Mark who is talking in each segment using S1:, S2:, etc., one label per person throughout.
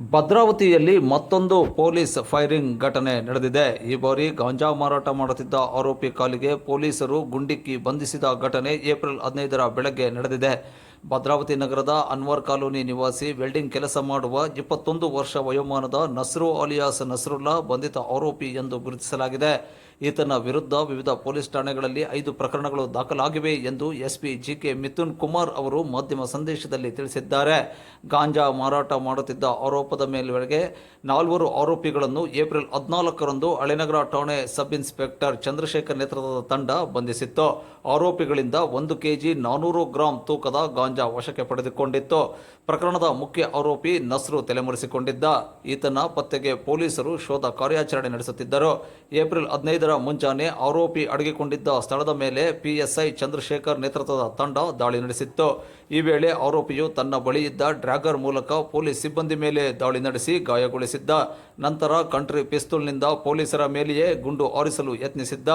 S1: ಭದ್ರಾವತಿಯಲ್ಲಿ ಮತ್ತೊಂದು police firing ಘಟನೆ ನಡೆದಿದೆ. ಈ ಬಾರಿ ಗಾಂಜಾ ಮಾರಾಟ ಮಾಡುತ್ತಿದ್ದ ಆರೋಪಿ ಕಾಲಿಗೆ ಪೊಲೀಸರು ಗುಂಡಿಕ್ಕಿ ಬಂಧಿಸಿದ ಘಟನೆ ಏಪ್ರಿಲ್ ಹದಿನೈದರ ಬೆಳಗ್ಗೆ ನಡೆದಿದೆ. ಭದ್ರಾವತಿ ನಗರದ ಅನ್ವರ್ ಕಾಲೋನಿ ನಿವಾಸಿ ವೆಲ್ಡಿಂಗ್ ಕೆಲಸ ಮಾಡುವ ಇಪ್ಪತ್ತೊಂದು ವರ್ಷ ವಯೋಮಾನದ ನಸ್ರು ಅಲಿಯಾಸ್ ನಸ್ರುಲ್ಲಾ ಬಂಧಿತ ಆರೋಪಿ ಎಂದು ಗುರುತಿಸಲಾಗಿದೆ. ಈತನ ವಿರುದ್ಧ ವಿವಿಧ ಪೊಲೀಸ್ ಠಾಣೆಗಳಲ್ಲಿ ಐದು ಪ್ರಕರಣಗಳು ದಾಖಲಾಗಿವೆ ಎಂದು ಎಸ್ಪಿ ಜಿಕೆ ಮಿಥುನ್ ಕುಮಾರ್ ಅವರು ಮಾಧ್ಯಮ ಸಂದೇಶದಲ್ಲಿ ತಿಳಿಸಿದ್ದಾರೆ. ಗಾಂಜಾ ಮಾರಾಟ ಮಾಡುತ್ತಿದ್ದ ಆರೋಪದ ಮೇಲ್ವರೆಗೆ ನಾಲ್ವರು ಆರೋಪಿಗಳನ್ನು ಏಪ್ರಿಲ್ ಹದಿನಾಲ್ಕರಂದು ಹಳೆನಗರ ಠಾಣೆ ಸಬ್ ಇನ್ಸ್ಪೆಕ್ಟರ್ ಚಂದ್ರಶೇಖರ್ ನೇತೃತ್ವದ ತಂಡ ಬಂಧಿಸಿತ್ತು. ಆರೋಪಿಗಳಿಂದ ಒಂದು ಕೆಜಿ ನಾನೂರು ಗ್ರಾಂ ತೂಕದ ಗಾಂಜಾ ವಶಕ್ಕೆ ಪಡೆದುಕೊಂಡಿತ್ತು. ಪ್ರಕರಣದ ಮುಖ್ಯ ಆರೋಪಿ ನಸ್ರು ತಲೆಮರೆಸಿಕೊಂಡಿದ್ದ. ಈತನ ಪತ್ತೆಗೆ ಪೊಲೀಸರು ಶೋಧ ಕಾರ್ಯಾಚರಣೆ ನಡೆಸುತ್ತಿದ್ದರು. ಏಪ್ರಿಲ್ ಹದಿನೈದರ ಮುಂಜಾನೆ ಆರೋಪಿ ಅಡಗಿಕೊಂಡಿದ್ದ ಸ್ಥಳದ ಮೇಲೆ ಪಿಎಸ್ಐ ಚಂದ್ರಶೇಖರ್ ನೇತೃತ್ವದ ತಂಡ ದಾಳಿ ನಡೆಸಿತ್ತು. ಈ ವೇಳೆ ಆರೋಪಿಯು ತನ್ನ ಬಳಿ ಇದ್ದ ಡ್ರ್ಯಾಗರ್ ಮೂಲಕ ಪೊಲೀಸ್ ಸಿಬ್ಬಂದಿ ಮೇಲೆ ದಾಳಿ ನಡೆಸಿ ಗಾಯಗೊಳಿಸಿದ್ದ. ನಂತರ ಕಂಟ್ರಿ ಪಿಸ್ತೂಲ್ನಿಂದ ಪೊಲೀಸರ ಮೇಲೆಯೇ ಗುಂಡು ಆರಿಸಲು ಯತ್ನಿಸಿದ್ದ.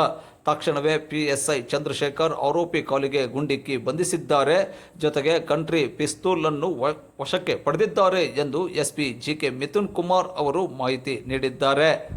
S1: ತಕ್ಷಣವೇ ಪಿಎಸ್ಐ ಚಂದ್ರಶೇಖರ್ ಆರೋಪಿ ಕಾಲಿಗೆ ಗುಂಡಿಕ್ಕಿ ಬಂಧಿಸಿದ್ದಾರೆ. ಜೊತೆಗೆ ಕಂಟ್ರಿ ಪಿಸ್ತೂಲ್ ಅನ್ನು ವ- ವಶಕ್ಕೆ ಪಡೆದಿದ್ದಾರೆ ಎಂದು ಎಸ್ಪಿ ಜಿಕೆ ಮಿಥುನ್ ಕುಮಾರ್ ಅವರು ಮಾಹಿತಿ ನೀಡಿದ್ದಾರೆ.